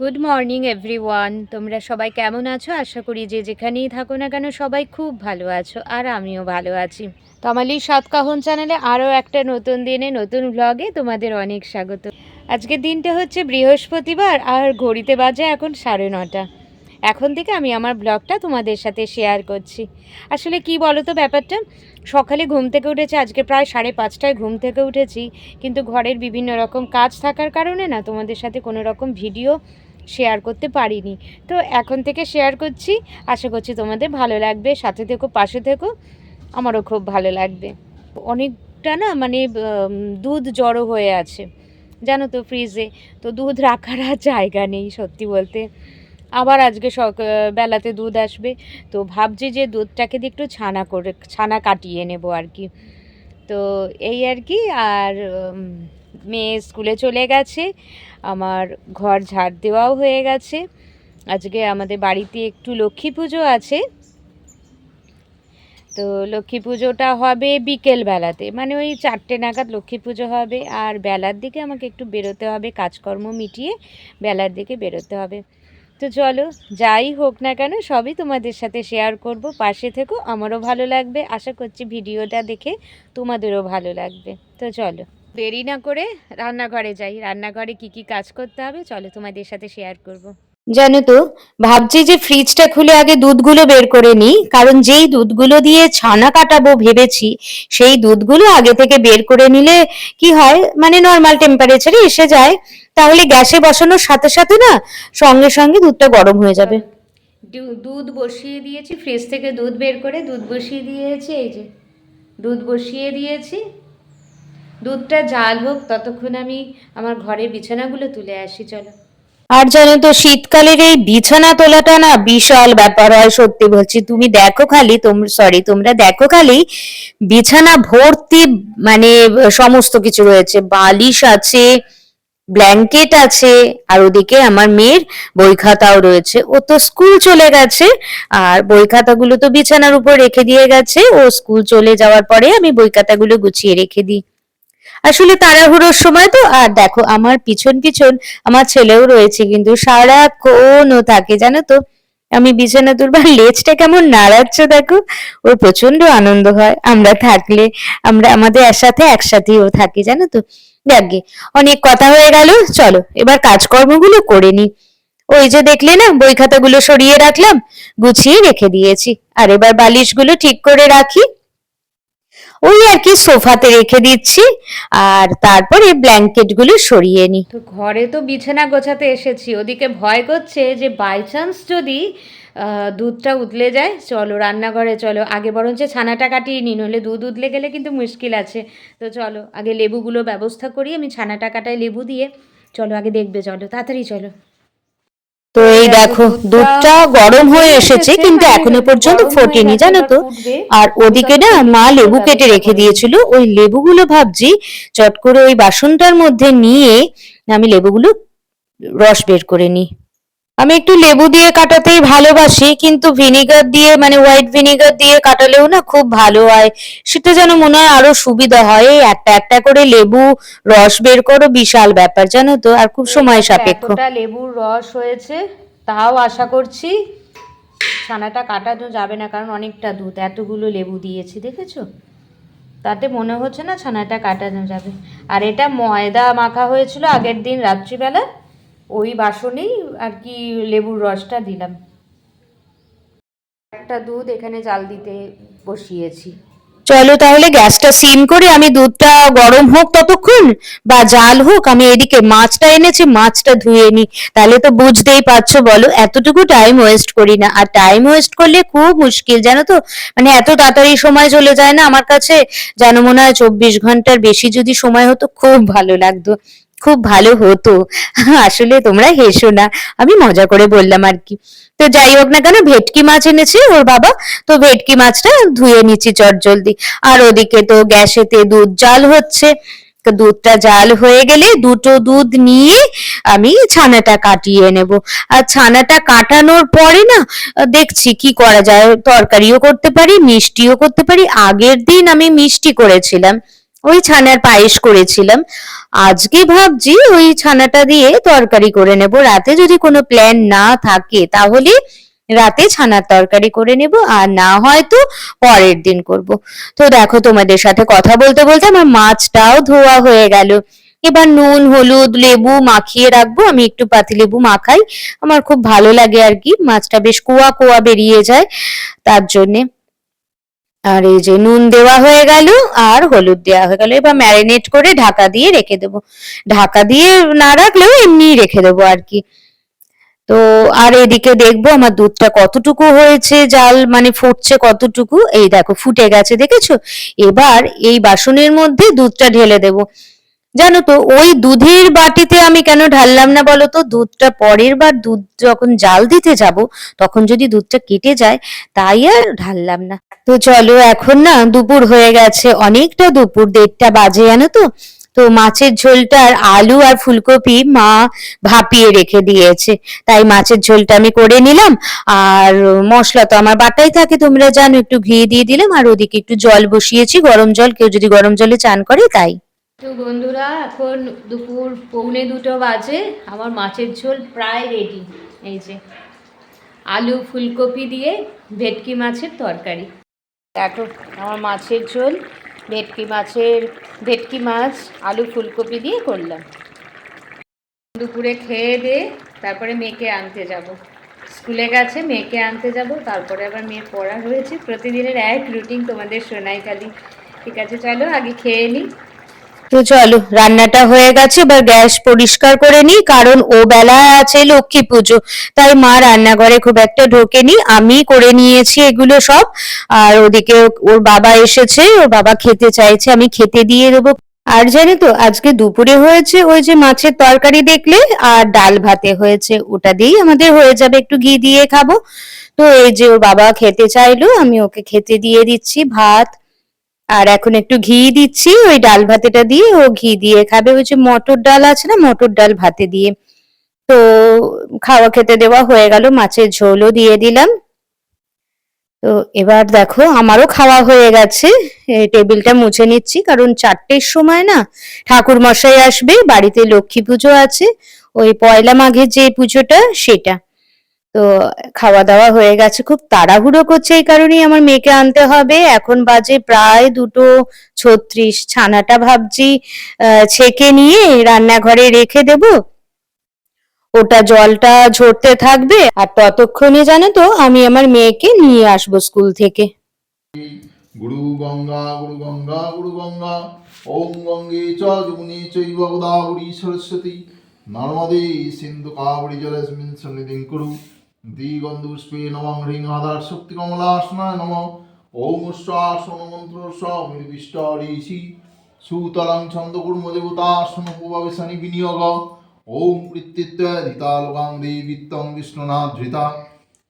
Good morning everyone তোমরা সবাই কেমন আছো? আশা করি যে যেখানেই থাকো না কেন সবাই খুব ভালো আছো আর আমিও ভালো আছি। তমালির সাতকাহন চ্যানেলে আরও একটা নতুন দিনে নতুন ব্লগে তোমাদের অনেক স্বাগত। আজকের দিনটা হচ্ছে বৃহস্পতিবার আর ঘড়িতে বাজে এখন সাড়ে নটা। এখন থেকে আমি আমার ব্লগটা তোমাদের সাথে শেয়ার করছি। আসলে কি বলো তো ব্যাপারটা? সকালে ঘুম থেকে উঠেছি, আজকে প্রায় সাড়ে পাঁচটায় ঘুম থেকে উঠেছি। কিন্তু ঘরের বিভিন্ন রকম কাজ থাকার কারণে না তোমাদের সাথে কোনো রকম ভিডিও শেয়ার করতে পারিনি। তো এখন থেকে শেয়ার করছি। আশা করছি তোমাদের ভালো লাগবে। সাথে থেকো, পাশে থেকো। আমারও খুব ভালো লাগবে। অনেকটা না মানে দুধ জড়ো হয়ে আছে। জানো তো ফ্রিজে তো দুধ রাখার আর জায়গা নেই, সত্যি বলতে। আবার আজকে সক বেলাতে দুধ আসবে। তো ভাবছি যে দুধটাকে দিয়ে একটু ছানা করে, ছানা কাটিয়ে নেব আর কি। তো এই আর কি। আর মেয়ে স্কুলে চলে গেছে। আমার ঘর ঝাড় দেওয়াও হয়ে গেছে। আজকে আমাদের বাড়িতে একটু লক্ষ্মী পুজো আছে। তো লক্ষ্মী পুজোটা হবে বিকেল বেলাতে। মানে ওই চারটে নাগাদ লক্ষ্মী পুজো হবে। আর বেলার দিকে আমাকে একটু বেরোতে হবে, কাজকর্ম মিটিয়ে বেলার দিকে বেরোতে হবে। তো চলো, যাই হোক না কেন, সবই তোমাদের সাথে শেয়ার করব। পাশে থেকো, আমারও ভালো লাগবে। আশা করছি ভিডিওটা দেখে তোমাদেরও ভালো লাগবে। তো চলো। দেরি না করে রান্নাঘরে যাই। রান্নাঘরে কি কি কাজ করতে হবে চলো তোমাদের সাথে শেয়ার করব। জানো তো ভাবছি যে ফ্রিজটা খুলে আগে দুধগুলো বের করে নিই কারণ যেই দুধগুলো দিয়ে ছানা কাটাবো ভেবেছি সেই দুধগুলো আগে থেকে বের করে নিলে কি হয় মানে নর্মাল টেম্পারেচারে এসে যায় তাহলে গ্যাসে বসানোর সাথে সাথে না সঙ্গে সঙ্গে দুধটা গরম হয়ে যাবে। দুধ বসিয়ে দিয়েছি ফ্রিজ থেকে দুধ বের করে দুধ বসিয়ে দিয়েছি এই যে দুধ বসিয়ে দিয়েছি দুধটা জাল হোক, ততক্ষণ আমি আমার ঘরের বিছানাগুলো তুলে আসি, চলো। আর জানো তো, শীতকালের এই বিছানা তোলাটা না বিশাল ব্যাপার হয়, সত্যি বলছি। তুমি দেখো খালি তোমরা সরি তোমরা দেখো খালি বিছানা ভর্তি মানে সমস্ত কিছু রয়েছে। বালিশ আছে, ব্ল্যাঙ্কেট আছে, আর ওদিকে আমার মেয়ের বই খাতাও রয়েছে। ও তো স্কুল চলে গেছে, আর বই খাতাগুলো তো বিছানার উপর রেখে দিয়ে গেছে। ও স্কুল চলে যাওয়ার পরে আমি বই খাতাগুলো গুছিয়ে রেখে দিই। আসলে তাড়াহুড়োর সময় তো, আর দেখো আমার পিছন পিছন আমার ছেলেও রয়েছে, কিন্তু সারাক্ষণ ও থাকে, জানো তো? আমি বিছানা তুলবার লেজটা কেমন নাড়াচ্ছে দেখো, ওর প্রচণ্ড আনন্দ হয়। আমরা থাকলে, আমরা আমাদের একসাথে একসাথেই ও থাকি, জানো তো? যাকগে অনেক কথা হয়ে গেল, চলো, এবার কাজকর্মগুলো করে নি। ওই যে দেখলে না বই খাতাগুলো সরিয়ে রাখলাম, গুছিয়ে রেখে দিয়েছি। আর এবার বালিশগুলো ঠিক করে রাখি। ওই আর কি সোফাতে রেখে দিচ্ছি, আর তারপরে ব্ল্যাঙ্কেটগুলো সরিয়ে নি। তো ঘরে তো বিছানা গোছাতে এসেছি, ওদিকে ভয় করছে যে বাই চান্স যদি দুধটা উতলে যায়, চলো রান্নাঘরে চলো, আগে বরঞ্চ ছানাটা কাটিয়ে নিই নইলে দুধ উতলে গেলে কিন্তু মুশকিল আছে। তো চলো, আগে লেবুগুলো ব্যবস্থা করি, আমি ছানাটা কাটায় লেবু দিয়ে, চলো আগে দেখবে, চলো, তাড়াতাড়ি চলো। তো এই দেখো দুধটা গরম হয়ে এসেছে কিন্তু এখনও পর্যন্ত ফোটেনি জানো তো? আর ওদিকে না মা লেবু কেটে রেখে দিয়েছিল ওই লেবুগুলো ভাবছি চট করে ওই বাসনটার মধ্যে নিয়ে আমি লেবুগুলো রস বের করে নিই। আমি একটু লেবু দিয়ে কাটাতেই ভালোবাসি কিন্তু ভিনিগার দিয়ে মানে হোয়াইট ভিনিগার দিয়ে কাটালেও না খুব ভালো হয়। সেটা যেন মনে হয় আরও সুবিধা হয়। এই একটা একটা করে লেবু রস বের করো বিশাল ব্যাপার জানো তো? আর খুব সময় সাপেক্ষ। লেবুর রস হয়েছে তাও আশা করছি ছানাটা কাটানো যাবে না কারণ অনেকটা দুধ এতগুলো লেবু দিয়েছি দেখেছ? তাতে মনে হচ্ছে না ছানাটা কাটানো যাবে। আর এটা ময়দা মাখা হয়েছিল আগের দিন রাত্রিবেলা। ওই বাসনেই আর কি লেবুর রসটা দিলাম। একটা দুধ এখানে জাল দিতে বসিয়েছি। চলো তাহলে গ্যাসটা সিম করে আমি দুধটা গরম হোক ততক্ষণ বা জাল হোক, আমি এদিকে মাছটা এনেছি, মাছটা ধুয়ে নি। তাহলে তো বুঝতেই পারছ বলো, এতটুকু টাইম ওয়েস্ট করি না। আর টাইম ওয়েস্ট করলে খুব মুশকিল, জানো তো? মানে এত তাড়াতাড়ি সময় চলে যায় না? আমার কাছে যেন মনে হয় চব্বিশ ঘণ্টার বেশি যদি সময় হতো, খুব ভালো লাগতো। খুব ভালো হতো। আসলে তোমরা হেসো না। আমি মজা করে বললাম আর কি। তো যাই হোক না কেন, ভেটকি মাছ এনেছে ওর বাবা। তো ভেটকি মাছটা ধুয়ে নিচ্ছি চট জলদি। আর ওদিকে তো গ্যাসেতে দুধ জাল হচ্ছে। দুধটা জাল হয়ে গেলে দুটো দুধ নিয়ে আমি ছানাটা কাটিয়ে নেব। আর ছানাটা কাটানোর পরে না, দেখছি কি করা যায়। তরকারিও করতে পারি, মিষ্টিও করতে পারি। আগের দিন আমি মিষ্টি করেছিলাম। ওই ছানার পায়েস করেছিলাম। আজকে ভাবছি ওই ছানাটা দিয়ে তরকারি করে নেব। রাতে যদি কোনো প্ল্যান না থাকে, তাহলে রাতে ছানার তরকারি করে নেব। আর না হয় তো পরের দিন করব। তো দেখো তোমাদের সাথে কথা বলতে বলতে আমার মাছটাও ধোয়া হয়ে গেল। এবার নুন, হলুদ, লেবু মাখিয়ে রাখব। আমি একটু পাতিলেবু মাখাই। আমার খুব ভালো লাগে আর কি। মাছটা বেশ কুয়া কুয়া বেরিয়ে যায় তার জন্যে। আর এই যে নুন দেওয়া হয়ে গেল আর হলুদ দেওয়া হয়ে গেল। এবার ম্যারিনেট করে ঢাকা দিয়ে রেখে দেব। ঢাকা দিয়ে না রাখলেও এমনি রেখে দেবো আর কি। তো আর এদিকে দেখব আমার দুধটা কতটুকু হয়েছে, জাল মানে ফুটছে কতটুকু। এই দেখো ফুটে গেছে, দেখেছ? এবার এই বাসনের মধ্যে দুধটা ঢেলে দেবো। জানো তো, ওই দুধের বাটিতে আমি কেন ঢাললাম না বলো তো? দুধটা পরের বার দুধ যখন জাল দিতে যাব, তখন যদি দুধটা কেটে যায়, তাই আর ঢাললাম না। তো চলো, এখন না দুপুর হয়ে গেছে, অনেকটা দুপুর, দেড়টা বাজে জানো তো? তো মাছের ঝোলটা আর আলু আর ফুলকপি মা ভাপিয়ে রেখে দিয়েছে। তাই মাছের ঝোলটা আমি করে নিলাম, আর মশলা তো আমার বাটাই থাকে, তোমরা জানো, একটু ঘি দিয়ে দিলাম, আর ওদিকে একটু জল বসিয়েছি, গরম জল, কেউ যদি গরম জলে চান করে, তাই। তো বন্ধুরা, এখন দুপুর পৌনে দুটো বাজে। আমার মাছের ঝোল প্রায় রেডি এই যে, আলু ফুলকপি দিয়ে ভেটকি মাছের তরকারি। দেখো, আমার মাছের ঝোল, ভেটকি মাছের, ভেটকি মাছ, আলু ফুলকপি দিয়ে করলাম। দুপুরে খেয়ে দিয়ে তারপরে মেয়েকে আনতে যাব। স্কুলে গেছে, মেয়েকে আনতে যাব। তারপরে আবার মেয়ে পড়া রয়েছে প্রতিদিনের এক রুটিন তোমাদের শোনাই খালি। ঠিক আছে, চলো আগে খেয়ে নিই তো চলো, রান্নাটা হয়ে গেছে, এবার গ্যাস পরিষ্কার করে নিই, কারণ ও বেলা আছে লক্ষ্মী পুজো, তাই মা রান্নাঘরে খুব একটা ঢোকেনি, আমি করে নিয়েছি এগুলো সব, আর ওদিকে ওর বাবা এসেছে, ওর বাবা খেতে চাইছে, আমি খেতে দিয়ে দেবো। আর জানি তো, আজকে দুপুরে হয়েছে ওই যে মাছের তরকারি দেখলে, আর ডাল ভাতে হয়েছে, ওটা দিয়েই আমাদের হয়ে যাবে, একটু ঘি দিয়ে খাব। তো এই যে ওর বাবা খেতে চাইলো, আমি ওকে খেতে দিয়ে দিচ্ছি ভাত আর এখন একটু ঘি দিচ্ছি, ওই ডাল ভাতেটা দিয়ে, ও ঘি দিয়ে খাবে। ওই যে মটর ডাল আছে না, মটর ডাল ভাতে দিয়ে। তো খাওয়া খেতে দেওয়া হয়ে গেল, মাছের ঝোলও দিয়ে দিলাম। তো এবার দেখো, আমারও খাওয়া হয়ে গেছে। টেবিলটা মুছে নিচ্ছি, কারণ চারটের সময় না ঠাকুর মশাই আসবে, বাড়িতে লক্ষ্মী পুজো আছে। ওই পয়লা মাঘের যে পুজোটা, সেটা। তো খাওয়া দাওয়া হয়ে গেছে, খুব তাড়াহুড়ো করছে এই কারণেই আমার মেয়েকে আনতে হবে। এখন বাজে প্রায় দুটো ছত্রিশ, ছানাটা ভাবছি ছেঁকে নিয়ে রান্নাঘরে রেখে দেব। ওটা জলটা ঝরতে থাকবে আর ততক্ষণে জানো তো আমি আমার মেয়েকে নিয়ে আসব স্কুল থেকে। গুরু গঙ্গা গুরু গঙ্গা গুরু গঙ্গা, ওম গঙ্গে চ যমুনে চৈব গোদাবরী সরস্বতী, নর্মদে সিন্ধু কাবরী জলস্মিন সন্নিধিং কুরু। দিগন্ধুষ্পে নমঃ হ্রিং আধার শক্তি কমলাসনায় নম মন্ত্র সমির্বিষ্ট ঋষি সুতরাং ছন্দ কুর্ম দেবতা সমপুভাবে শনি বিনিয়োগ। ওম কৃত্তিত্বদিতালোকাং দেবিত্তং বিষ্ণুনাথ ধৃতা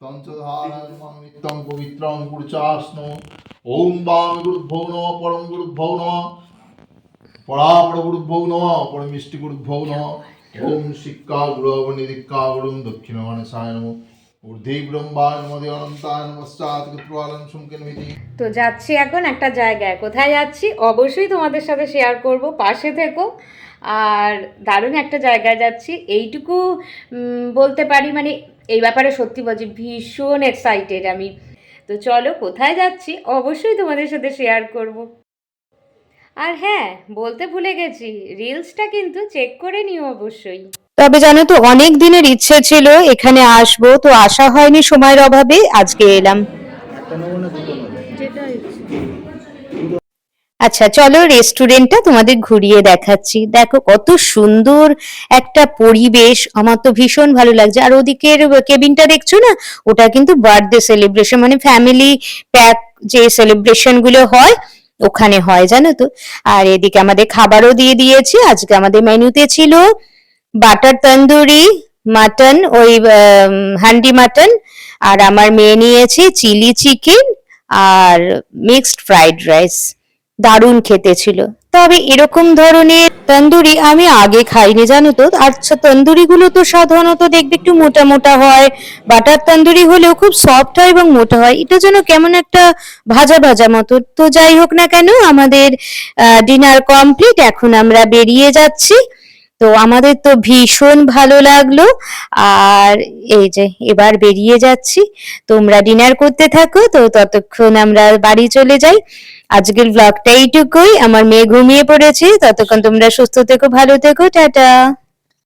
তঞ্চধারণং নিত্যং পবিত্রং পুরুষাস্ন ওম বাম গুরুভৌ নম পরম গুরুভৌ নম। পরাপর গুরুভৌ নম পরমিষ্টি গুরুভৌ নম। ওম শিক্ষা গুরুম দক্ষিণ তো যাচ্ছি এখন একটা জায়গায়। কোথায় যাচ্ছি? অবশ্যই তোমাদের সাথে শেয়ার করব, পাশে থেকো। আর দারুণ একটা জায়গায় যাচ্ছি। এইটুকু বলতে পারি মানে এই ব্যাপারে সত্যি বলছি, ভীষণ এক্সাইটেড আমি। তো চলো, কোথায় যাচ্ছি? অবশ্যই তোমাদের সাথে শেয়ার করব। আর হ্যাঁ বলতে ভুলে গেছি রিলসটা কিন্তু চেক করে নিও অবশ্যই। তবে জানো তো, অনেক দিনের ইচ্ছে ছিল এখানে আসব, তো আসা হয়নি সময়ের অভাবে, আজকে এলাম। আচ্ছা চলো রেস্টুরেন্টটা তোমাদের ঘুরিয়ে দেখাচ্ছি। দেখো কত সুন্দর একটা পরিবেশ, আমার তো ভীষণ ভালো লাগছে। আর ওদিকের কেবিনটা দেখছ না? ওটা কিন্তু বার্থডে সেলিব্রেশন মানে ফ্যামিলি প্যাক যে সেলিব্রেশনগুলো হয়, ওখানে হয়, জানো তো। আর এদিকে আমাদের খাবারও দিয়ে দিয়েছে, আজকে আমাদের মেনুতে ছিল বাটার তন্দুরি, মাটন, ওই হান্ডি মাটন, আর আমার মেয়ে নিয়েছে চিলি চিকেন আর মিক্সড ফ্রাইড রাইস। দারুণ খেতে ছিল। তবে এরকম ধরনের তন্দুরি আমি আগে খাইনি, জানো তো? আচ্ছা তন্দুরিগুলো তো সাধারণত দেখবে একটু মোটা মোটা হয়। বাটার তন্দুরি হলেও খুব সফট হয় এবং মোটা হয়। এটা যেন কেমন একটা ভাজা ভাজা মতো। তো যাই হোক না কেন, আমাদের ডিনার কমপ্লিট এখন আমরা বেরিয়ে যাচ্ছি। তো আমাদের তো ভীষণ ভালো লাগল। আর এই যে, এবার বেরিয়ে যাচ্ছি। তোমরা ডিনার করতে থাকো, তো ততক্ষণ আমরা বাড়ি চলে যাই। আজকের ব্লগটা এইটুকুই। আমার মেয়ে ঘুমিয়ে পড়েছে। ততক্ষণ তোমরা সুস্থ থেকো, ভালো থেকো। টাটা।